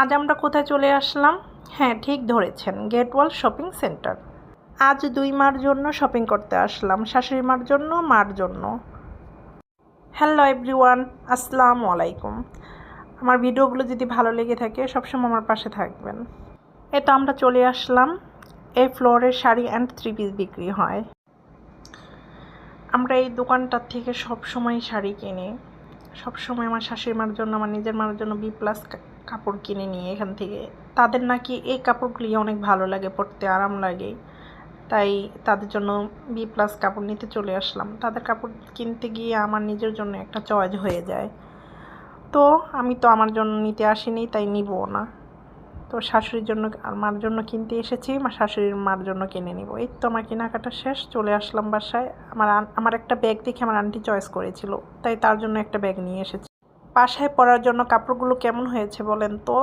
আজ আমরা কোথায় চলে আসলাম? হ্যাঁ ঠিক ধরেছেন গেটওয়াল শপিং সেন্টার আজ দুই মার জন্য শপিং করতে আসলাম, শাশুড়ি মার জন্য মার জন্য। হ্যালো এভরিওয়ান আসসালামু আলাইকুম। আমার ভিডিওগুলো যদি ভালো লেগে থাকে, সবসময় আমার পাশে থাকবেন। এ তো আমরা চলে আসলাম এই ফ্লোরের শাড়ি অ্যান্ড থ্রি পিস বিক্রি হয়। আমরা এই দোকানটার থেকে সব সময় শাড়ি কিনি। সব সময় আমার শাশুড়ি মার জন্য, আমার নিজের মার জন্য বি প্লাস কাপড় কিনে নিই এখান থেকে। তাদের নাকি এই কাপড়গুলি অনেক ভালো লাগে পরতে আরাম লাগে। তাই তাদের জন্য বি প্লাস কাপড় নিতে চলে আসলাম। তাদের কাপড় কিনতে গিয়ে আমার নিজের জন্য একটা চয়েস হয়ে যায়। তো আমি তো আমার জন্য নিতে আসিনি, তাই নিবও না। তো শাশুড়ির জন্য, আর মার জন্য কিনতে এসেছি আমার শাশুড়ির মার জন্য কিনে নিব। এই তো আমার কেনাকাটা শেষ, চলে আসলাম বাসায়। আমার আমার একটা ব্যাগ দেখে আমার আন্টি চয়েস করেছিল। তাই তার জন্য একটা ব্যাগ নিয়ে এসেছি। বাসায় পরার জন্য কাপড়গুলো কেমন হয়েছে বলেন তো?